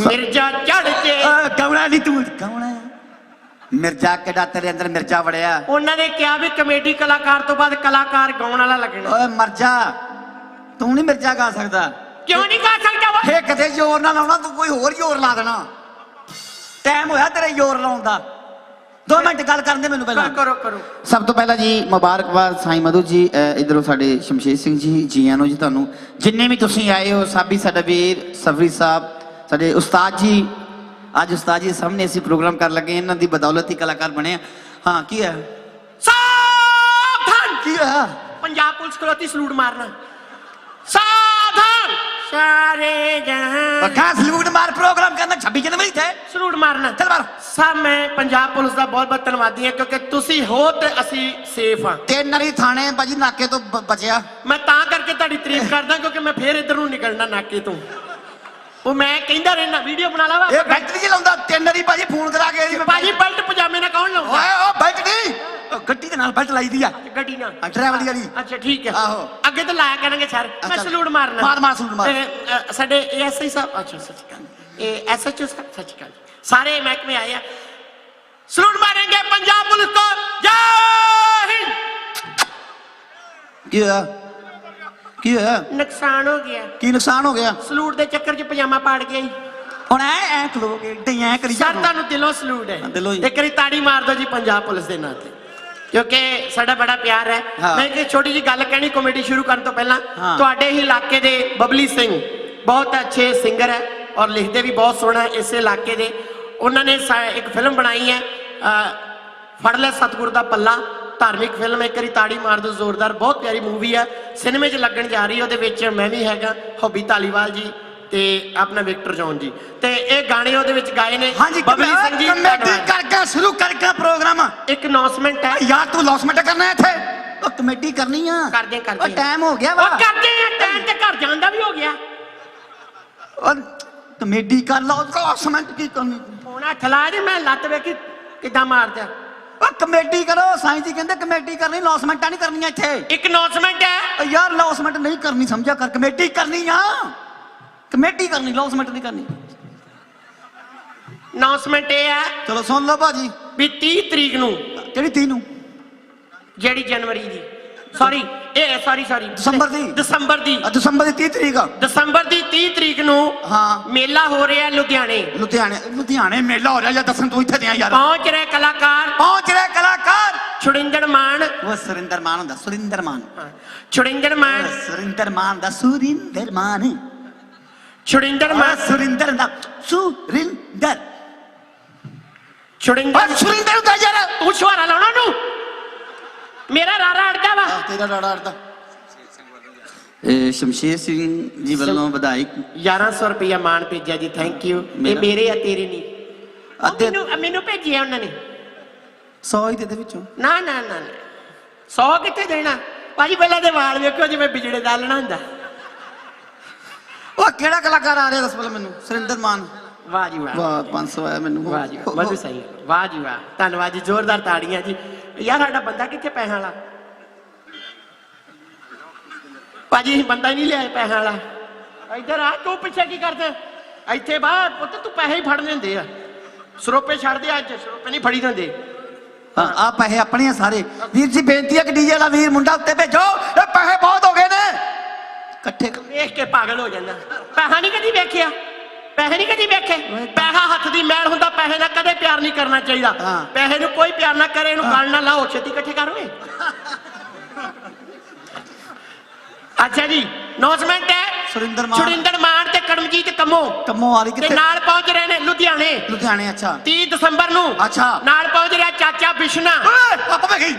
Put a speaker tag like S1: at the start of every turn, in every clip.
S1: ਮਿਰਜ਼ਾ ਚੜ ਕੇ।
S2: ਕੌਣਾ ਨਹੀਂ ਤੂੰ ਕੌਣ ਮਿਰਜ਼ਾ ਕਿਹੜਾ ਤੇਰੇ ਅੰਦਰ ਮਿਰਜ਼ਾ ਵੜਿਆ।
S1: ਉਹਨਾਂ ਨੇ ਕਿਹਾ ਵੀ ਕਮੇਡੀ ਕਲਾਕਾਰ ਤੋਂ ਬਾਅਦ ਕਲਾਕਾਰ ਗਾਉਣ ਵਾਲਾ ਲੱਗਣਾ।
S2: ਓਏ ਮਰ ਜਾ। ਤੂੰ ਨਹੀਂ ਮਿਰਜ਼ਾ ਗਾ ਸਕਦਾ।
S1: ਕਿਉਂ ਨਹੀਂ ਗਾ ਸਕਦਾ ਵਾ?
S2: ਫੇ ਕਦੇ ਜ਼ੋਰ ਨਾ ਲਾਉਣਾ ਤੂੰ ਕੋਈ ਹੋਰ ਜ਼ੋਰ ਲਾ ਦੇਣਾ। ਟਾਈਮ ਹੋਇਆ ਤੇਰੇ ਜ਼ੋਰ ਲਾਉਣ ਦਾ। 2 ਮਿੰਟ ਗੱਲ ਕਰਨ ਦੇ ਮੈਨੂੰ ਪਹਿਲਾਂ।
S1: ਕਰੋ ਕਰੋ
S3: ਸਭ ਤੋਂ ਪਹਿਲਾਂ ਜੀ ਮੁਬਾਰਕਬਾਦ ਸਾਈਂ ਮਧੂ ਜੀ ਇੱਧਰੋਂ ਸਾਡੇ ਸ਼ਮਸ਼ੇਰ ਸਿੰਘ ਜੀ ਜੀਆਂ ਨੂੰ ਜੀ ਤੁਹਾਨੂੰ। ਜਿੰਨੇ ਵੀ ਤੁਸੀਂ ਆਏ ਹੋ ਸਾਬੀ ਸਾਡਾ ਵੀਰ ਸਫਰੀ ਸਾਹਿਬ ਸਾਡੇ ਉਸਤਾਦ ਜੀ ਅੱਜ ਉਸਤਾਦ ਜੀ ਦੇ ਸਾਹਮਣੇ ਅਸੀਂ ਪ੍ਰੋਗਰਾਮ ਕਰਨ ਲੱਗੇ ਹਾਂ, ਇਹਨਾਂ ਦੀ ਬਦੌਲਤ ਹੀ ਕਲਾਕਾਰ ਬਣੇ ਆ ਹਾਂ ਕੀ ਹੈ
S1: ਸਾਵਧਾਨ
S2: ਕੀ ਹੋਇਆ
S1: ਪੰਜਾਬ ਪੁਲਿਸ ਖਲੋਤੀ ਸਲੂਟ ਮਾਰਨਾ ਸਾਵਧਾਨ ਸਾਰੇ ਜਹਾਂ
S2: ਬੱਕਾ ਸਲੂਟ ਮਾਰ ਪ੍ਰੋਗਰਾਮ ਕਰਨਾ 26 ਜਨਵਰੀ ਤੇ
S1: ਸਲੂਟ ਮਾਰਨਾ
S2: ਚੱਲ ਮਾਰ
S1: ਸਭ ਮੈਂ ਪੰਜਾਬ ਪੁਲਿਸ ਦਾ ਬਹੁਤ ਬਹੁਤ ਧੰਨਵਾਦੀ ਹਾਂ ਕਿਉਂਕਿ ਤੁਸੀਂ ਹੋ ਤੇ ਅਸੀਂ ਸੇਫ ਹਾਂ
S3: ਤੇ ਨਰੀ ਥਾਣੇ ਬਾਜੀ ਨਾਕੇ ਤੋਂ ਬ- ਬਚਿਆ
S1: ਮੈਂ ਤਾਂ ਕਰਕੇ ਤੁਹਾਡੀ ਤਾਰੀਫ ਕਰਦਾ ਕਿਉਂਕਿ ਮੈਂ ਫੇਰ ਇੱਧਰ ਨੂੰ ਨਿਕਲਣਾ ਨਾਕੇ ਤੋਂ ਉਹ ਮੈਂ ਕਹਿੰਦਾ ਰਹਿਣਾ ਵੀਡੀਓ ਬਣਾ ਲਾ
S2: ਇਹ ਬੈਲਟ ਨਹੀਂ ਲਾਉਂਦਾ ਤਿੰਨ ਵਾਰੀ ਭਾਜੀ ਫੋਨ ਕਰਾ ਕੇ
S1: ਭਾਜੀ ਬੈਲਟ ਪਜਾਮੇ ਨਾਲ ਕੌਣ ਲਾਉਂਦਾ?
S2: ਓਏ ਉਹ ਬੈਲਟ ਨਹੀਂ। ਗੱਡੀ ਦੇ ਨਾਲ ਬੈਲਟ ਲਾਈਦੀ ਆ।
S1: ਗੱਡੀ ਨਾਲ।
S2: ਡਰਾਈਵਰ ਵਾਲੀ।
S1: ਅੱਛਾ ਠੀਕ ਹੈ
S2: ਆਹੋ।
S1: ਅੱਗੇ ਤੋਂ ਲਾਇਆ ਕਰਾਂਗੇ ਸਰ। ਮੈਂ ਸਲੂਟ ਮਾਰਨਾ।
S2: ਮਾਰ ਮਾਰ ਸਲੂਟ ਮਾਰ।
S1: ਸਾਡੇ ਐਸਆਈ ਸਾਹਿਬ ਅੱਛਾ ਸੱਚੀ ਇਹ ਐਸਐਚਓ ਸਾਹਿਬ ਸੱਚੀ ਗੱਲ ਸਾਰੇ ਮਹਿਕਮੇ ਆਏ ਆ। ਸਲੂਟ ਮਾਰਾਂਗੇ ਪੰਜਾਬ ਪੁਲਿਸ ਤੋਂ। ਜੈ ਹਿੰਦ!
S2: ਕੀ ਆ ਕੀ ਹੋਇਆ?
S1: ਨੁਕਸਾਨ ਹੋ ਗਿਆ।
S2: ਕੀ ਨੁਕਸਾਨ ਹੋ ਗਿਆ?
S1: ਸਲੂਟ ਦੇ ਚੱਕਰ 'ਚ ਪਜਾਮਾ ਪਾੜ ਗਿਆ ਜੀ।
S2: ਹੁਣ ਐ ਐ ਖਲੋਗੇ ਏਦਾਂ ਐ ਕਰੀ
S1: ਸਰ
S2: ਜਾ
S1: ਤੁਹਾਨੂੰ ਦਿਲੋਂ ਸਲੂਟ ਹੈ।
S2: ਦਿਲੋਂ ਹੀ।
S1: ਇੱਕ ਵਾਰੀ ਤਾੜੀ ਮਾਰ ਦਿਓ ਜੀ ਪੰਜਾਬ ਪੁਲਿਸ ਦੇ ਨਾਂ ਤੇ। ਕਿਉਂਕਿ ਸਾਡਾ ਬੜਾ ਪਿਆਰ ਹੈ।
S2: ਹਾਂ।
S1: ਮੈਂ ਇੱਕ ਛੋਟੀ ਜੀ ਗੱਲ ਕਹਿਣੀ ਕਮੇਡੀ ਸ਼ੁਰੂ ਕਰਨ ਤੋਂ ਪਹਿਲਾਂ।
S2: ਹਾਂ।
S1: ਤੁਹਾਡੇ ਹੀ ਇਲਾਕੇ ਦੇ ਬਬਲੀ ਸਿੰਘ ਬਹੁਤ ਅੱਛੇ ਸਿੰਗਰ ਹੈ ਔਰ ਲਿਖਦੇ ਵੀ ਬਹੁਤ ਸੋਹਣਾ ਹੈ ਇਸੇ ਇਲਾਕੇ ਦੇ। ਉਹਨਾਂ ਨੇ ਸਾ- ਇੱਕ ਫਿਲਮ ਬਣਾਈ ਹੈ ਅ, ਫੜ ਲੈ ਸਤਿਗੁਰ ਦਾ ਪੱਲਾ। ਧਾਰਮਿਕ ਫਿਲਮ ਇੱਕ ਵਾਰੀ ਤਾੜੀ ਮਾਰ ਦਿਓ ਜ਼ੋਰਦਾਰ ਬਹੁਤ ਪਿਆਰੀ ਮੂਵੀ ਹੈ। ਸਿਨੇਮੇ 'ਚ ਲੱਗਣ ਜਾ ਰਹੀ ਹੈ ਉਹਦੇ ਵਿੱਚ ਮੈਂ ਵੀ ਹੈਗਾ ਹੌਬੀ ਧਾਲੀਵਾਲ ਜੀ ਤੇ ਆਪਣਾ ਵਿਕਟਰ ਜੌਨ ਜੀ। ਤੇ ਇਹ ਗਾਣੇ ਉਹਦੇ ਵਿੱਚ ਗਾਏ ਨੇ
S2: ਹਾਂਜੀ
S1: ਬਬਲੀ ਸਿੰਘ ਜੀ
S2: ਕਮੇਟੀ। ਕਰਕੇ ਸ਼ੁਰੂ ਕਰਕੇ ਪ੍ਰੋਗਰਾਮ।
S1: ਇੱਕ ਅਨਾਉਂਸਮੈਂਟ ਹੈ।
S2: ਯਾਰ ਤੂੰ ਲੌਸਮੈਂਟ ਕਰਨਾ ਇੱਥੇ। ਉਹ ਕਮੇਟੀ ਕਰਨੀ ਆ।
S1: ਕਰਦੇ ਕਰਦੇ
S2: ਉਹ। ਟਾਈਮ ਹੋ ਗਿਆ ਵਾ।
S1: ਉਹ ਕਰਦੇ ਆ ਟਾਈਮ ਤੇ ਘਰ ਜਾਣ ਦਾ ਵੀ ਹੋ ਗਿਆ।
S2: ਉਹ ਕਮੇਟੀ ਕਰ ਲਓ ਲੌਸਮੈਂਟ ਕੀ ਕਰਨੀ?
S1: ਹੁਣ ਹੱਥ ਲਾ ਦੇ ਮੈਂ ਲੱਤ ਵੇਖੀ ਕਿੱਦਾਂ ਮਾਰਦਾ।
S2: ਉਹ ਕਮੇਟੀ ਕਰੋ ਸਾਈਂ ਜੀ ਕਹਿੰਦੇ ਕਮੇਟੀ ਕਰਨੀ ਲੌਸਮੈਂਟਾਂ ਨਹੀਂ ਕਰਨੀਆਂ ਇੱਥੇ।
S1: ਇੱਕ ਅਨਾਉਂਸਮੈਂਟ ਹੈ।
S2: ਉਹ ਯਾਰ ਲੌਸਮੈਂਟ ਨਹੀਂ ਕਰਨੀ ਸਮਝਿਆ ਕਰ ਕਮੇਟੀ ਕਰਨੀ ਆ। ਕਮੇਟੀ ਕਰਨੀ ਲੌਸਮੈਂਟ ਨਹੀਂ ਕਰਨੀ।
S1: ਅਨਾਉਂਸਮੈਂਟ ਇਹ ਹੈ
S2: ਚਲੋ ਸੁਣ ਲਓ ਭਾਜੀ।
S1: ਵੀ 30 ਤਰੀਕ ਨੂੰ
S2: ਕਿਹੜੀ ਤੀ ਨੂੰ?
S1: ਜਿਹੜੀ ਜਨਵਰੀ ਦੀ। ਸੌਰੀ ਇਹ ਸੌਰੀ ਸੌਰੀ
S2: ਦਸੰਬਰ ਦੀ।
S1: ਦਸੰਬਰ ਦੀ।
S2: ਦਸੰਬਰ ਦੀ 30 ਤਰੀਕ
S1: ਦਸੰਬਰ ਦੀ 30 ਤਰੀਕ ਨੂੰ
S2: ਹਾਂ।
S1: ਮੇਲਾ ਹੋ ਰਿਹਾ ਲੁਧਿਆਣੇ।
S2: ਲੁਧਿਆਣੇ ਲੁਧਿਆਣੇ ਮੇਲਾ ਹੋ ਰਿਹਾ ਜਾਂ ਦੱਸਣ ਤੂੰ ਇੱਥੇ ਦਿਆਂ ਯਾਰ।
S1: ਪਹੁੰਚ ਰਹੇ ਕਲਾਕਾਰ।
S2: ਪਹੁੰਚ ਰਿਹਾ ਕਲਾਕਾਰ।
S1: ਛੁੜਿੰਦਰ ਮਾਨ।
S2: ਉਹ ਸੁਰਿੰਦਰ ਮਾਨ ਹੁੰਦਾ ਸੁਰਿੰਦਰ ਮਾਨ।
S1: ਛੁੜਿੰਦਰ ਮਾਨ।
S2: ਸੁਰਿੰਦਰ ਮਾਨ ਦਾ ਸੁਰਿੰਦਰ ਮਾਨ।
S1: ਛੁੜਿੰਦਰ ਮਾਨ।
S2: ਸੁਰਿੰਦਰ ਦਾ ਸੁਰਿੰਦਰ।
S1: ਛੁੜਿੰਦਰ
S2: ਸੁਰਿੰਦਰ ਦਾ ਯਾਰ।
S1: ਤੂੰ ਲਾਉਣਾ ਨੂੰ ਮੇਰਾ ਰਾਰਾ ਅੜਦਾ ਵਾ।
S2: ਤੇਰਾ ਡਾੜਾ ਅੜਦਾ।
S3: ਇਹ ਸ਼ਮਸ਼ੇਰ ਸਿੰਘ ਜੀ ਵੱਲੋਂ ਵਧਾਈ
S1: 1100 ਰੁਪਇਆ ਮਾਨ ਭੇਜਿਆ ਜੀ ਥੈਂਕ ਯੂ ਇਹ
S3: ਮੇਰਾ-
S1: ਮੇਰੇ ਆ ਤੇਰੇ ਨਹੀਂ। ਉਹ
S2: ਅੱਧੇ
S1: ਮੈਨੂੰ ਮੈਨੂੰ ਭੇਜਿਆ ਉਹਨਾਂ ਨੇ।
S2: 100 ਹੀ ਦੇ ਦੇ ਵਿੱਚੋਂ।
S1: ਨਾ ਨਾ ਨਾ 100 ਕਿੱਥੇ ਦੇਣਾ? ਭਾਜੀ ਪਹਿਲਾਂ ਦੇ ਵਾਲ ਵੇਖੋ ਜਿਵੇਂ ਬਿਜੜੇ ਦਾ ਲੈਣਾ ਹੁੰਦਾ।
S2: ਉਹ ਕਿਹੜਾ ਕਲਾਕਾਰ ਆ ਰਿਹਾ ਦੱਸ ਪਹਿਲਾਂ ਮੈਨੂੰ? ਸੁਰਿੰਦਰ ਮਾਨ।
S1: ਵਾਹ ਜੀ ਵਾਹ
S3: ਵਾਹ 500 ਆਇਆ ਮੈਨੂੰ।
S1: ਵਾਹ ਜੀ ਵਾਹ ਮਧੂ ਸਹੀ ਵਾਹ ਜੀ ਵਾਹ ਧੰਨਵਾਦ ਜੀ ਜ਼ੋਰਦਾਰ ਤਾੜੀਆਂ ਜੀ। ਯਾਰ ਸਾਡਾ ਬੰਦਾ ਕਿੱਥੇ ਪੈਸਿਆਂ ਵਾਲਾ? ਭਾਜੀ ਅਸੀਂ ਬੰਦਾ ਹੀ ਨਹੀਂ ਲਿਆਏ ਪੈਸਿਆਂ ਵਾਲਾ। ਇੱਧਰ ਆ ਤੂੰ ਪਿੱਛੇ ਕੀ ਕਰਦਾ? ਇੱਥੇ ਬਾਹਰ ਪੁੱਤ ਤੂੰ ਪੈਸੇ ਹੀ ਫੜਨੇ ਹੁੰਦੇ ਆ। ਸਰੋਪੇ ਛੱਡ ਦੇ ਅੱਜ ਸਰੋਪੇ ਨਹੀਂ ਫੜੀ ਦਿੰਦੇ।
S2: ਹਾਂ ਆ ਪੈਸੇ ਆਪਣੇ ਆ ਸਾਰੇ। ਵੀਰ ਜੀ ਬੇਨਤੀ ਹੈ ਕਿ ਡੀਜੇ ਵਾਲਾ ਵੀਰ ਮੁੰਡਾ ਉੱਤੇ ਭੇਜੋ। ਇਹ ਪੈਸੇ ਬਹੁਤ ਹੋ ਗਏ ਨੇ। ਇਕੱਠੇ ਕਰ-
S1: ਵੇਖ ਕੇ ਪਾਗਲ ਹੋ ਜਾਂਦਾ। ਪੈਸਾ ਨਹੀਂ ਕਦੀ ਵੇਖਿਆ। ਪੈਸੇ ਨਹੀਂ ਕਦੀ ਵੇਖੇ। ਪੈਸਾ ਹੱਥ ਦੀ ਮੈਲ ਹੁੰਦਾ ਪੈਸੇ ਨਾਲ ਕਦੇ ਪਿਆਰ ਨਹੀਂ ਕਰਨਾ ਚਾਹੀਦਾ।
S2: ਹਾਂ।
S1: ਪੈਸੇ ਨੂੰ ਕੋਈ ਪਿਆਰ ਨਾ ਕਰੇ ਇਹਨੂੰ ਗਲ ਨਾ ਲਾਓ ਛੇਤੀ ਇਕੱਠੇ ਕਰ ਓਏ। ਅੱਛਾ ਜੀ ਨੌਜਮੈਂਟ ਹੈ।
S2: ਸੁਰਿੰਦਰ ਮਾਨ।
S1: ਸੁਰਿੰਦਰ ਮਾਨ ਤੇ ਕਰਮਜੀਤ ਕੰਮੋ।
S2: ਕੰਮੋਂ ਵਾਲੀ
S1: ਤੇ
S2: ਕਿੱਥੇ
S1: ਨਾਲ ਪਹੁੰਚ ਰਹੇ ਨੇ ਲੁਧਿਆਣੇ।
S2: ਲੁਧਿਆਣੇ ਅੱਛਾ।
S1: 30 ਦਸੰਬਰ ਨੂੰ।
S2: ਅੱਛਾ।
S1: ਨਾਲ ਪਹੁੰਚ ਰਿਹਾ ਚਾਚਾ ਬਿਸ਼ਨਾ।
S2: ਪਾਪਾ ਗਈ।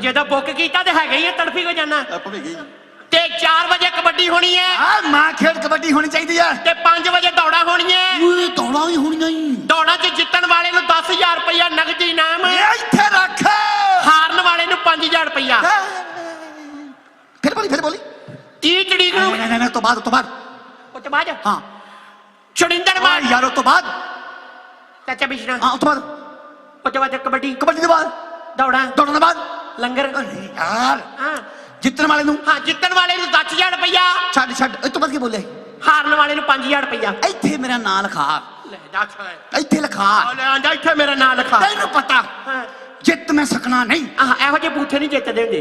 S1: ਜਦੋਂ ਬੁੱਕ ਕੀਤਾ ਤੇ ਹੈਗਾ ਹੀ ਆ ਤੜਫੀ ਹੋ ਜਾਣਾ।
S2: ਪਾਪਾ ਗਈ।
S1: 4 ਵਜੇ ਕਬੱਡੀ ਹੋਣੀ ਹੈ।
S2: ਆ ਮਾਂ ਖੇਡ ਕਬੱਡੀ ਹੋਣੀ ਚਾਹੀਦੀ ਆ
S1: ਤੇ 5 ਵਜੇ ਦੌੜਾ ਹੋਣੀਆਂ
S2: ਓਏ ਦੌੜਾਂ ਹੀ ਹੋਣੀਆਂ ਹੀ।
S1: ਦੌੜਾਂ 'ਚ ਜਿੱਤਣ ਵਾਲੇ ਨੂੰ 10000 ਰੁਪਇਆ ਨਗਦ ਇਨਾਮ।
S2: ਇਹ ਇੱਥੇ ਰੱਖ।
S1: ਹਾਰਨ ਵਾਲੇ ਨੂੰ 5000 ਰੁਪਇਆ
S2: ਫਿਰ ਬੋਲੀ ਫਿਰ ਬੋਲੀ।
S1: 30 ਤਰੀਕ ਨੂੰ
S2: ਨਹੀਂ ਨਹੀਂ ਨਹੀਂ ਤੋਂ ਬਾਅਦ ਤੋਂ ਬਾਅਦ।
S1: ਉਹ ਤੋਂ ਬਾਅਦ?
S2: ਹਾਂ।
S1: ਛੁੜਿੰਦਰ
S2: ਓਏ
S1: ਮਾਨ
S2: ਯਾਰ ਉਹ ਤੋਂ ਬਾਅਦ।
S1: ਚਾਚਾ ਬਿਸ਼ਨਾ।
S2: ਹਾਂ ਉਹ ਤੋਂ ਬਾਅਦ।
S1: ਉਹ ਤੋਂ ਬਾਅਦ ਕਬੱਡੀ।
S2: ਕਬੱਡੀ ਤੋਂ ਬਾਅਦ।
S1: ਦੌੜਾਂ।
S2: ਦੌੜਨ ਤੋਂ ਬਾਅਦ।
S1: ਲੰਗਰ।
S2: ਯਾਰ।
S1: ਹਾਂ।
S2: ਜਿੱਤਣ ਵਾਲੇ ਨੂੰ?
S1: ਹਾਂ ਜਿੱਤਣ ਵਾਲੇ ਨੂੰ 10000 ਰੁਪਇਆ
S2: ਛੱਡ ਛੱਡ ਇਹ ਤੋਂ ਬਾਅਦ ਕੀ ਬੋਲੇ?
S1: ਹਾਰਨ ਵਾਲੇ ਨੂੰ 5000 ਰੁਪਇਆ
S2: ਇੱਥੇ ਮੇਰਾ ਨਾਂ ਲਿਖਾ।
S1: ਲੈ ਦੱਸ।
S2: ਇੱਥੇ ਲਿਖਾ।
S1: ਲੈ ਆਂਦਾ ਇੱਥੇ ਮੇਰਾ ਨਾਂ ਲਿਖਾ।
S2: ਤੈਨੂੰ ਪਤਾ ਜਿੱਤ ਮੈਂ ਸਕਣਾ ਨਹੀਂ।
S1: ਆਹ ਇਹੋ ਜਿਹੇ ਬੂਥੇ ਨਹੀਂ ਜਿੱਤਦੇ ਹੁੰਦੇ।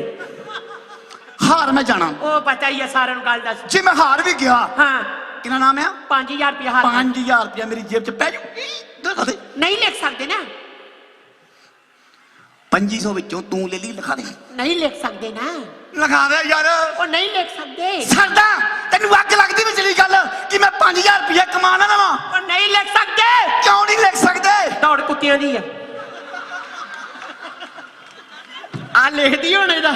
S2: ਹਾਰ ਮੈਂ ਜਾਣਾ।
S1: ਉਹ ਪਤਾ ਹੀ ਆ ਸਾਰਿਆਂ ਨੂੰ ਗੱਲ ਦੱਸ।
S2: ਜੇ ਮੈਂ ਹਾਰ ਵੀ ਗਿਆ
S1: ਹਾਂ।
S2: ਕਿਹਦਾ ਨਾਮ ਆ?
S1: 5000 ਰੁਪਇਆ ਹਾਰ
S2: 5000 ਰੁਪਇਆ ਮੇਰੀ ਜੇਬ 'ਚ ਪੈ ਜੂ।
S1: ਨਹੀਂ ਲਿਖ ਸਕਦੇ ਨਾ।
S2: 2500 ਵਿੱਚੋਂ ਤੂੰ ਲੈ ਲਈ ਲਿਖਾ ਦੇ।
S1: ਨਹੀਂ ਲਿਖ ਸਕਦੇ ਨਾ।
S2: ਲਿਖਾ ਦੇ ਯਾਰ।
S1: ਉਹ ਨਹੀਂ ਲਿਖ ਸਕਦੇ।
S2: ਸਰਦਾ ਤੈਨੂੰ ਅੱਗ ਲੱਗਦੀ ਵਿਚਲੀ ਗੱਲ ਕਿ ਮੈਂ 5000 ਰੁਪਇਆ ਕਮਾ ਨਾ ਲਵਾਂ
S1: ਉਹ ਨਹੀਂ ਲਿਖ ਸਕਦੇ।
S2: ਕਿਉਂ ਨਹੀਂ ਲਿਖ ਸਕਦੇ?
S1: ਦੌੜ ਕੁੱਤਿਆਂ ਦੀ ਆ। ਆ ਲਿਖਦੀ ਹੁਣ ਇਹਦਾ।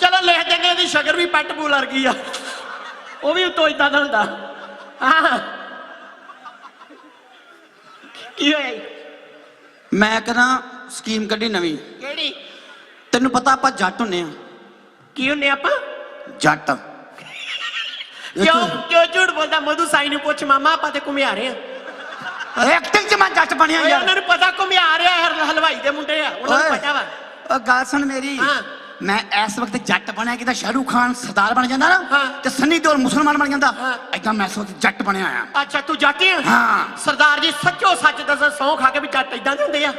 S1: ਚਲੋ ਲਿਖ ਦਿੰਦੇ ਇਹਦੀ ਸ਼ਕਰ ਵੀ ਪੱਟ ਪੂ ਲਰ ਗਈ ਆ। ਉਹ ਵੀ ਉਤੋਂ ਇਦਾਂ ਦਾ ਹੁੰਦਾ। ਹਾਂ। ਕੀ ਹੋਇਆ?
S2: ਮੈਂ ਕਹਿੰਦਾ ਸਕੀਮ ਕੱਢੀ ਨਵੀਂ।
S1: ਕਿਹੜੀ?
S2: ਤੈਨੂੰ ਪਤਾ ਆਪਾਂ ਜੱਟ ਹੁੰਨੇ ਆ।
S1: ਕੀ ਹੁੰਨੇ ਆਪਾਂ?
S2: ਜੱਟ।
S1: ਕਿਉਂ ਕਿਉਂ ਝੂਠ ਬੋਲਦਾ? ਮਧੂ ਸਾਈ ਨੂੰ ਪੁੱਛ ਮਾਮਾ ਆਪਾਂ ਤੇ ਘੁਮਿਆਰੇ ਆ।
S2: ਐਕਟਿੰਗ 'ਚ ਮੈਂ ਜੱਟ ਬਣਿਆ ਯਾਰ।
S1: ਉਹਨਾਂ ਨੂੰ ਪਤਾ ਘੁਮਿਆਰੇ ਆ ਹਰ ਹਲਵਾਈ ਦੇ ਮੁੰਡੇ ਆ। ਉਹਨਾਂ ਨੂੰ ਪਤਾ ਵਾ।
S2: ਓ ਗੱਲ ਸੁਣ ਮੇਰੀ।
S1: ਹਾਂ।
S2: ਮੈਂ ਇਸ ਵਕਤ ਜੱਟ ਬਣਿਆ ਕਿਦਾ ਸ਼ਾਹਰੂਖ ਖਾਨ ਸਰਦਾਰ ਬਣ ਜਾਂਦਾ ਨਾ
S1: ਹਾਂ।
S2: ਤੇ ਸੰਨੀ ਦਿਓਲ ਮੁਸਲਮਾਨ ਬਣ ਜਾਂਦਾ।
S1: ਹਾਂ।
S2: ਏਦਾਂ ਮੈਂ ਵਕਤ ਜੱਟ ਬਣਿਆ ਆ
S1: ਅੱਛਾ ਤੂੰ ਜਾਤੀ ਆ?
S2: ਹਾਂ।
S1: ਸਰਦਾਰ ਜੀ ਸੱਚੋ ਸੱਚ ਦੱਸ ਸੌਂ ਖਾ ਕੇ ਵੀ ਜੱਟ ਇਦਾਂ ਦੇ ਹੁੰਦੇ ਆ?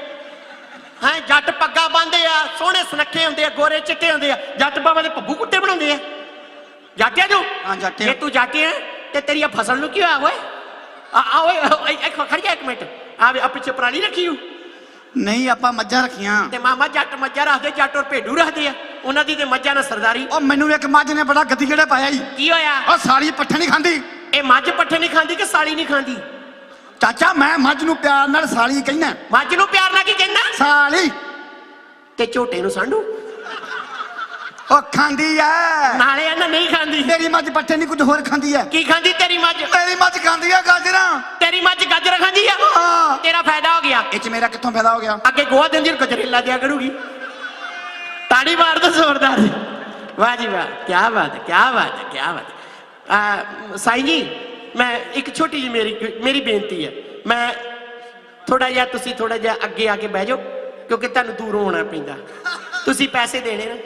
S1: ਹੈਂ ਜੱਟ ਪੱਗਾ ਬੰਨਦੇ ਆ ਸੋਹਣੇ ਸੁਨੱਖੇ ਹੁੰਦੇ ਆ ਗੋਰੇ ਚਿੱਟੇ ਹੁੰਦੇ ਆ। ਜੱਟ ਬਾਬਾ ਦੇ ਪੱਗੂ ਕੁੱਤੇ ਬਣਾਉਂਦੇ ਆ। ਜਾਟਿਆ ਜੋ
S2: ਹਾਂ, ਜਾਟਿਆ।
S1: ਜੇ ਤੂੰ ਜਾਟੀ ਆ ਤੇ ਤੇਰੀ ਫਸਲ ਨੂੰ ਕੀ ਹੋਇਆ ਓਏ? ਆ ਓਏ ਇੱਕ ਖੜ ਜਾ ਇੱਕ ਮਿੰਟ। ਆ ਵੇ ਆ ਪਿੱਛੇ ਪਰਾਲੀ ਰੱਖੀ ਹੂੰ।
S2: ਨਹੀਂ ਆਪਾਂ ਮੱਝਾਂ ਰੱਖੀਆਂ।
S1: ਤੇ ਮਾਮਾ ਜੱਟ ਮੱਝਾਂ ਰੱਖਦੇ ਜੱਟ ਔਰ ਭੇਡੂ ਰੱਖਦੇ ਆ। ਉਹਨਾਂ ਦੀ ਤੇ ਮੱਝਾਂ ਨਾਲ ਸਰਦਾਰੀ।
S2: ਉਹ ਮੈਨੂੰ ਇੱਕ ਮੱਝ ਨੇ ਬੜਾ ਗੱਦੀ ਕਿਹੜਾ ਪਾਇਆ ਈ।
S1: ਕੀ ਹੋਇਆ?
S2: ਉਹ ਸਾਲੀ ਪੱਠੇ ਨਹੀਂ ਖਾਂਦੀ।
S1: ਇਹ ਮੱਝ ਪੱਠੇ ਨਹੀਂ ਖਾਂਦੀ ਕਿ ਸਾਲੀ ਨਹੀਂ ਖਾਂਦੀ?
S2: ਚਾਚਾ ਮੈਂ ਮੱਝ ਨੂੰ ਪਿਆਰ ਨਾਲ ਸਾਲੀ ਕਹਿਣਾ
S1: ਮੱਝ ਨੂੰ ਪਿਆਰ ਨਾਲ ਕੀ ਕਹਿੰਦਾ?
S2: ਸਾਲੀ।
S1: ਤੇ ਝੋਟੇ ਨੂੰ ਸੰਡੂ
S2: ਉਹ ਖਾਂਦੀ ਐ।
S1: ਨਾਲੇ ਇਹਨਾਂ ਨਹੀਂ ਖਾਂਦੀ।
S2: ਮੇਰੀ ਮੱਝ ਪੱਠੇ ਨਹੀਂ ਕੁਝ ਹੋਰ ਖਾਂਦੀ ਐ।
S1: ਕੀ ਖਾਂਦੀ ਤੇਰੀ ਮੱਝ?
S2: ਮੇਰੀ ਮੱਝ ਖਾਂਦੀ ਐ ਗਾਜਰਾਂ।
S1: ਤੇਰੀ ਮੱਝ ਗਾਜਰ ਖਾਂਦੀ
S2: ਹਾਂ।
S1: ਤੇਰਾ ਫਾਇਦਾ ਹੋ ਗਿਆ।
S2: ਇਹ ਚ ਮੇਰਾ ਕਿੱਥੋਂ ਫਾਇਦਾ ਹੋ ਗਿਆ?
S1: ਅੱਗੇ ਗੋਆ ਦਿੰਦੀ ਗਜਰੇਲਾ ਦਿਆ ਕਰੂਗੀ। ਤਾੜੀ ਮਾਰ ਦੋ ਜ਼ੋਰਦਾਰ। ਵਾਹ ਜੀ ਵਾਹ। ਕੀ ਬਾਤ ਕੀ ਬਾਤ ਕੀ ਬਾਤ। ਸਾਈਂ ਜੀ ਮੈਂ ਇੱਕ ਛੋਟੀ ਜਿਹੀ ਮੇਰੀ ਮੇਰੀ ਬੇਨਤੀ ਹੈ। ਮੈਂ ਥੋੜਾ ਜਿਹਾ ਤੁਸੀਂ ਥੋੜਾ ਜਿਹਾ ਅੱਗੇ ਆ ਕੇ ਬਹਿ ਜਾਓ ਕਿਉਂਕਿ ਤੁਹਾਨੂੰ ਦੂਰੋਂ ਆਉਣਾ ਪੈਂਦਾ। ਤੁਸੀਂ ਪੈਸੇ ਦੇਣੇ ਨੇ।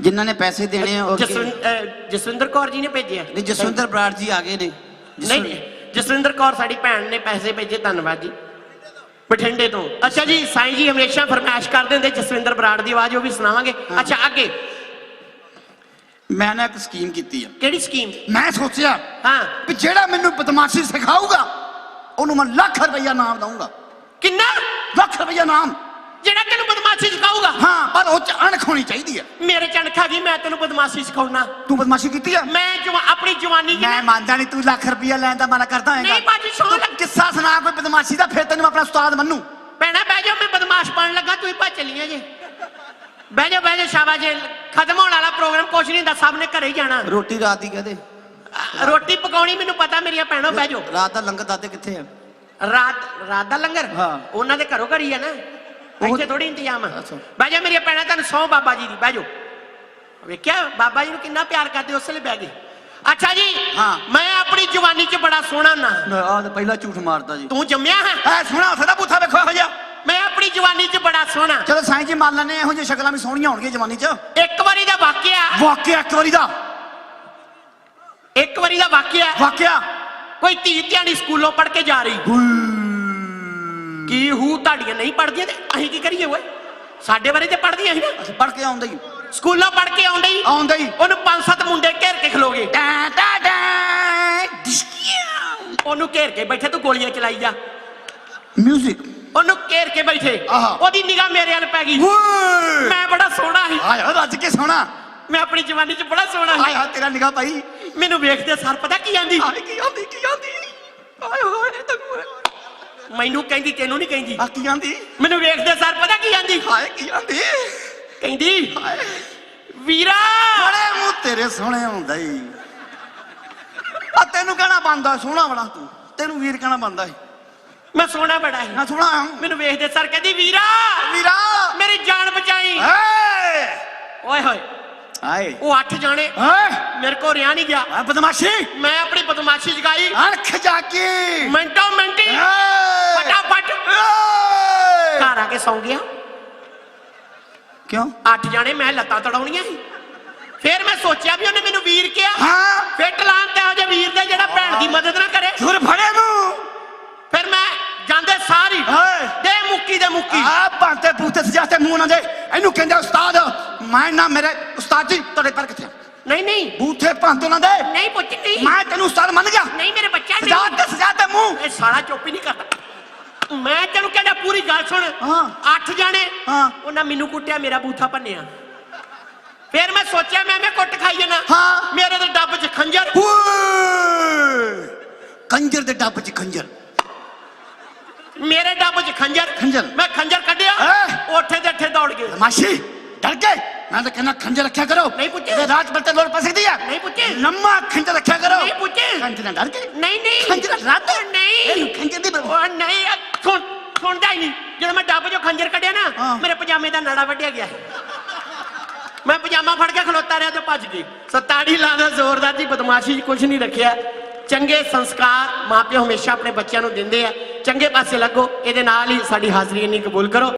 S2: ਜਿਨ੍ਹਾਂ ਨੇ ਪੈਸੇ ਦੇਣੇ ਉਹ
S1: ਜਸਵਿੰਦਰ ਕੌਰ ਜੀ ਨੇ ਭੇਜਿਆ
S2: ਨਹੀਂ ਜਸਵਿੰਦਰ ਬਰਾੜ ਜੀ ਆ ਗਏ ਨੇ।
S1: ਨਹੀਂ ਨਹੀਂ ਜਸਵਿੰਦਰ ਕੌਰ ਸਾਡੀ ਭੈਣ ਨੇ ਪੈਸੇ ਭੇਜੇ ਧੰਨਵਾਦ ਜੀ। ਬਠਿੰਡੇ ਤੋਂ। ਅੱਛਾ ਜੀ ਸਾਈਂ ਜੀ ਹਮੇਸ਼ਾ ਫਰਮਾਇਸ਼ ਕਰਦੇ ਹੁੰਦੇ ਜਸਵਿੰਦਰ ਬਰਾੜ ਦੀ ਆਵਾਜ਼ ਉਹ ਵੀ ਸੁਣਾਵਾਂਗੇ। ਅੱਛਾ ਅੱਗੇ।
S2: ਮੈਂ ਨਾ ਇੱਕ ਸਕੀਮ ਕੀਤੀ ਆ।
S1: ਕਿਹੜੀ ਸਕੀਮ
S2: ਮੈਂ ਸੋਚਿਆ
S1: ਹਾਂ।
S2: ਵੀ ਜਿਹੜਾ ਮੈਨੂੰ ਬਦਮਾਸ਼ੀ ਸਿਖਾਊਗਾ ਉਹਨੂੰ ਮੈਂ ਲੱਖ ਰੁਪਈਆ ਨਾਮ ਦਊਂਗਾ।
S1: ਕਿੰਨਾ?
S2: ਲੱਖ ਰੁਪਈਆ ਨਾਮ।
S1: ਜਿਹੜਾ ਤੈਨੂੰ ਬਦਮਾਸ਼ੀ ਸਿਖਾਊਗਾ?
S2: ਹਾਂ ਪਰ ਉਹ ਚ ਅਣਖ ਹੋਣੀ ਚਾਹੀਦੀ ਹੈ
S1: ਮੇਰੇ ਚਣਖਾ ਗਈ ਮੈਂ ਤੈਨੂੰ ਬਦਮਾਸ਼ੀ ਸਿਖਾਉਣਾ।
S2: ਤੂੰ ਬਦਮਾਸ਼ੀ ਕੀਤੀ ਆ?
S1: ਮੈਂ ਜਵਾ ਆਪਣੀ ਜਵਾਨੀ ਚ
S2: ਮੈਂ ਮੰਨਦਾ ਨਹੀਂ ਤੂੰ ਲੱਖ ਰੁਪਈਆ ਲੈਣ ਦਾ ਮਨਾ ਕਰਦਾ ਹੋਏਗਾ
S1: ਨਹੀਂ ਬਾਜੀ ਸੌ ਲੱਖ
S2: ਕਿੱਸਾ ਸੁਣਾ ਕੋਈ ਬਦਮਾਸ਼ੀ ਦਾ ਫਿਰ ਤੈਨੂੰ ਆਪਣਾ ਉਸਤਾਦ ਮੰਨੂ।
S1: ਭੈਣਾ ਬਹਿ ਜਾ ਮੈਂ ਬਦਮਾਸ਼ ਬਣ ਲੱਗਾ ਤੂੰ ਹੀ ਭੱਜ ਚੱਲੀਆਂ ਜੇ। ਬਹਿ ਜਾ ਬਹਿ ਜਾ ਸ਼ਾਬਾਸ਼। ਜੇ ਖਤਮ ਹੋਣ ਵਾਲਾ ਪ੍ਰੋਗਰਾਮ ਕੁਛ ਨਹੀਂ ਹੁੰਦਾ ਸਭ ਨੇ ਘਰੇ ਹੀ ਜਾਣਾ।
S2: ਰੋਟੀ ਰਾਤ ਦੀ ਕਹਦੇ।
S1: ਅ, ਰੋਟੀ ਪਕਾਉਣੀ ਮੈਨੂੰ ਪਤਾ ਮੇਰੀਆਂ ਭੈਣੋ ਬਹਿ ਜਾਓ।
S2: ਰਾਤ ਦਾ ਲੰਗਰ ਦਾਦੇ ਕਿੱਥੇ ਆ?
S1: ਰਾਤ ਰਾਤ ਦਾ ਲੰਗਰ?
S2: ਹਾਂ।
S1: ਉਹਨਾਂ ਦੇ ਘਰੋਂ ਘਰੀ ਆ ਨਾ।
S2: ਉਹ-
S1: ਇੱਥੇ ਥੋੜੀ ਇੰਤਜ਼ਾਮ ਆ।
S2: ਅੱਛਾ।
S1: ਬਹਿ ਜਾ ਮੇਰੀਆਂ ਭੈਣਾਂ ਤੁਹਾਨੂੰ ਸੌ ਬਾਬਾ ਜੀ ਦੀ ਬਹਿ ਜਾਓ। ਵੇਖਿਆ ਬਾਬਾ ਜੀ ਨੂੰ ਕਿੰਨਾ ਪਿਆਰ ਕਰਦੇ ਉਸ ਵੇਲੇ ਬਹਿ ਗਏ। ਅੱਛਾ ਜੀ
S2: ਹਾਂ।
S1: ਮੈਂ ਆਪਣੀ ਜਵਾਨੀ 'ਚ ਬੜਾ ਸੋਹਣਾ ਨਾ।
S2: ਆ ਪਹਿਲਾਂ ਝੂਠ ਮਾਰਦਾ ਜੀ।
S1: ਤੂੰ ਜੰਮਿਆ ਹੈ?
S2: ਐ ਸੋਹਣਾ ਸਦਾ ਬੁੱਥਾ ਵੇਖੋ ਇਹੋ ਜਿਹਾ।
S1: ਆਪਣੀ ਜਵਾਨੀ 'ਚ ਬੜਾ ਸੋਹਣਾ।
S2: ਚਲੋ ਸਾਈਂ ਜੀ ਮੰਨ ਲੈਨੇ ਇਹੋ ਜਿਹੀ ਸ਼ਕਲਾਂ ਵੀ ਸੋਹਣੀਆਂ ਹੋਣਗੀਆਂ ਜਵਾਨੀ 'ਚ।
S1: ਇੱਕ ਵਾਰੀ ਦਾ ਵਾਕਿਆ।
S2: ਵਾਕਿਆ ਇੱਕ ਵਾਰੀ ਦਾ।
S1: ਇੱਕ ਵਾਰੀ ਦਾ ਵਾਕਿਆ।
S2: ਵਾਕਿਆ।
S1: ਕੋਈ ਧੀ ਧਿਆਣੀ ਸਕੂਲੋਂ ਪੜ੍ਹ ਕੇ ਜਾ ਰਹੀ। ਕੀ ਹੂ ਤੁਹਾਡੀਆਂ ਨਹੀਂ ਪੜ੍ਹਦੀਆਂ ਤੇ ਅਸੀਂ ਕੀ ਕਰੀਏ ਓਏ? ਸਾਡੇ ਬਾਰੇ ਤੇ ਪੜ੍ਹਦੀਆਂ ਸੀ ਨਾ।
S2: ਅਸੀਂ ਪੜ ਕੇ ਆਉਂਦੇ ਹੀ।
S1: ਸਕੂਲੋਂ ਪੜ੍ਹ ਕੇ ਆਉਂਦੇ ਹੀ।
S2: ਆਉਂਦੇ ਹੀ।
S1: ਉਹਨੂੰ ਪੰਜ ਸੱਤ ਮੁੰਡੇ ਘੇਰ ਕੇ ਖਲੋਗੇ।
S2: ਟਾ ਟਾ ਟਾ
S1: ਉਹਨੂੰ ਘੇਰ ਕੇ ਬੈਠੇ ਤੂੰ ਗੋਲੀਆਂ ਚਲਾਈ ਜਾ।
S2: ਮਿਊਜ਼ਿਕ
S1: ਉਹਨੂੰ ਘੇਰ ਕੇ ਬੈਠੇ।
S2: ਆਹਾ।
S1: ਉਹਦੀ ਨਿਗਾਹ ਮੇਰੇ ਵੱਲ ਪੈ ਗਈ।
S2: ਓਏ।
S1: ਮੈਂ ਬੜਾ ਸੋਹਣਾ ਸੀ।
S2: ਆਇਆ ਰੱਜ ਕੇ ਸੋਹਣਾ।
S1: ਮੈਂ ਆਪਣੀ ਜਵਾਨੀ 'ਚ ਬੜਾ ਸੋਹਣਾ ਸੀ।
S2: ਆਇਆ ਤੇਰਾ ਨਿਗਾਹ ਪਾਈ
S1: ਮੈਨੂੰ ਵੇਖਦੇ ਸਰ ਪਤਾ ਕੀ ਆਂਦੀ?
S2: ਆਏ ਕੀ ਆਂਦੀ ਕੀ ਆਂਦੀ? ਆਏ ਹੋਏ ਤੈਨੂੰ
S1: ਮੈਨੂੰ ਕਹਿੰਦੀ ਤੈਨੂੰ ਨਹੀਂ ਕਹਿੰਦੀ।
S2: ਆ ਕੀ ਆਂਦੀ?
S1: ਮੈਨੂੰ ਵੇਖਦੇ ਸਰ ਪਤਾ ਕੀ ਆਂਦੀ?
S2: ਹਾਏ ਕੀ ਆਂਦੀ?
S1: ਕਹਿੰਦੀ
S2: ਹਾਏ
S1: ਵੀਰਾ!
S2: ਬੜੇ ਮੂੰਹ ਤੇਰੇ ਸੋਹਣੇ ਹੁੰਦਾ ਈ। ਆ ਤੈਨੂੰ ਕਹਿਣਾ ਬੰਦਾ ਸੋਹਣਾ ਬੜਾ ਤੂੰ। ਤੈਨੂੰ ਵੀਰ ਕਹਿਣਾ ਬੰਦਾ ਈ।
S1: ਮੈਂ ਸੋਹਣਾ ਬੜਾ ਸੀ।
S2: ਨਾ ਸੋਹਣਾ
S1: ਮੈਨੂੰ ਵੇਖਦੇ ਸਰ ਕਹਿੰਦੀ ਵੀਰਾ!
S2: ਵੀਰਾ!
S1: ਮੇਰੀ ਜਾਨ ਬਚਾਈ।
S2: ਏ
S1: ਓਏ ਹੋਏ
S2: ਆਏ
S1: ਉਹ ਅੱਠ ਜਾਣੇ। ਮੇਰੇ ਕੋ ਰਿਆ ਨਹੀਂ ਗਿਆ।
S2: ਆ ਬਦਮਾਸ਼ੀ।
S1: ਮੈਂ ਆਪਣੀ ਬਦਮਾਸ਼ੀ ਜਗਾਈ।
S2: ਅਣਖ ਜਾ ਕੇ
S1: ਮਿੰਟੋ। ਮਿੰਟੀ ਫਟਾਫਟ।
S2: ਏ
S1: ਘਰ ਆ ਕੇ ਸੌਂ ਗਿਆ।
S2: ਕਿਉਂ?
S1: ਅੱਠ ਜਾਣੇ ਮੈਂ ਲੱਤਾਂ ਤੜਾਉਣੀਆਂ ਸੀ। ਫਿਰ ਮੈਂ ਸੋਚਿਆ ਵੀ ਉਹਨੇ ਮੈਨੂੰ ਵੀਰ ਕਿਹਾ।
S2: ਹਾਂ।
S1: ਫਿੱਟ ਲਾਣ ਤੇ ਜਿਹੇ ਵੀਰ ਦੇ ਜਿਹੜਾ ਭੈਣ ਦੀ ਮਦਦ ਨਾ ਕਰੇ।
S2: ਝੁਰ ਫੜੇ ਨੂੰ
S1: ਫਿਰ ਮੈਂ ਜਾਂਦੇ ਸਾਰੀ ਦੇ ਮੁੱਕੀ ਦੇ ਮੁੱਕੀ।
S2: ਆ ਭਾਂਤੇ ਪੂਤੇ ਸਜਾਤੇ ਮੂੰਹ ਨਾ ਦੇ। ਇਹਨੂੰ ਕਹਿੰਦੇ ਉਸਤਾਦ ਮੈਂ ਨਾ ਮੇਰੇ ਉਸਤਾਦ ਜੀ ਤੁਹਾਡੇ ਪਰ ਕਿੱਥੇ?
S1: ਨਹੀਂ ਨਹੀਂ।
S2: ਬੂਥੇ ਭਾਂਤੋ ਨਾ ਦੇ।
S1: ਨਹੀਂ ਪੁੱਤ ਨਹੀਂ
S2: ਮੈਂ ਤੈਨੂੰ ਉਸਤਾਦ ਮੰਨ ਗਿਆ।
S1: ਨਹੀਂ ਮੇਰੇ ਬੱਚਾ ਨਹੀਂ
S2: ਤੇ ਸਜਾ ਤੇ ਮੂੰਹ।
S1: ਇਹ ਸਾਲਾ ਚੁੱਪ ਹੀ ਨਹੀਂ ਕਰਦਾ। ਮੈਂ ਤੈਨੂੰ ਕਹਿੰਦਾ ਪੂਰੀ ਗੱਲ ਸੁਣ।
S2: ਹਾਂ।
S1: ਅੱਠ ਜਾਣੇ।
S2: ਹਾਂ।
S1: ਉਹਨਾਂ ਮੈਨੂੰ ਕੁੱਟਿਆ ਮੇਰਾ ਬੂਥਾ ਭੰਨਿਆ। ਫਿਰ ਮੈਂ ਸੋਚਿਆ ਮੈਂ ਮੈਂ ਕੁੱਟ ਖਾਈ ਜਾਣਾ
S2: ਹਾਂ।
S1: ਮੇਰੇ ਦੇ ਡੱਬ 'ਚ ਖੰਜਰ।
S2: ਕੰਜਰ ਦੇ ਡੱਬ 'ਚ ਖੰਜਰ।
S1: ਮੇਰੇ ਡੱਬ 'ਚ ਖੰਜਰ।
S2: ਖੰਜਰ।
S1: ਮੈਂ ਖੰਜਰ ਕੱਢਿਆ।
S2: ਹੈਂ?
S1: ਉੱਥੇ ਦੇ ਇੱਥੇ ਦੌੜ ਗਏ।
S2: ਮਾਸ਼ੀ ਡਰ ਕੇ? ਮੈਂ ਤਾਂ ਕਹਿੰਦਾ ਖੰਜਰ ਰੱਖਿਆ ਕਰੋ।
S1: ਨਹੀਂ ਪੁੱਛੇ।
S2: ਇਹਦੇ ਰਾਤ ਬਲਤੇ ਲੋੜ ਪੈ ਸਕਦੀ ਹੈ
S1: ਨਹੀਂ ਪੁੱਛੇ।
S2: ਲੰਮਾ ਖੰਜਰ ਰੱਖਿਆ ਕਰੋ।
S1: ਨਹੀਂ ਪੁੱਛੇ।
S2: ਖੰਜਰ ਨਾਲ ਡਰ ਕੇ?
S1: ਨਹੀਂ ਨਹੀਂ।
S2: ਖੰਜਰ ਰਾਤ
S1: ਨਹੀਂ।
S2: ਇਹਨੂੰ ਖੰਜਰ ਦੀ
S1: ਉਹ ਨਹੀਂ ਸੁਣ ਸੁਣਦਾ ਹੀ ਨਹੀਂ। ਜਦੋਂ ਮੈਂ ਡੱਬ 'ਚੋਂ ਖੰਜਰ ਕੱਢਿਆ ਨਾ
S2: ਹਾਂ।
S1: ਮੇਰੇ ਪਜਾਮੇ ਦਾ ਨਾੜਾ ਵੱਢਿਆ ਗਿਆ। ਮੈਂ ਪਜਾਮਾ ਫੜ ਕੇ ਖਲੋਤਾ ਰਿਹਾ ਤੇ ਭੱਜ ਗਈ। ਸਤਾੜੀ ਲਾਦਾ ਜ਼ੋਰਦਾਰ ਜੀ ਬਦਮਾਸ਼ੀ 'ਚ ਕੁਝ ਨਹੀਂ ਰੱਖਿਆ। ਚੰਗੇ ਸੰਸਕਾਰ ਮਾਪਿਓ ਹਮੇਸ਼ਾ ਆਪਣੇ ਬੱਚਿਆਂ ਨੂੰ ਦਿੰਦੇ ਆ। ਚੰਗੇ ਪਾਸੇ ਲੱਗੋ ਇਹਦੇ ਨਾਲ ਹੀ ਸਾਡੀ ਹਾਜ਼ਰੀ ਇੰਨੀ ਕਬੂਲ ਕਰੋ।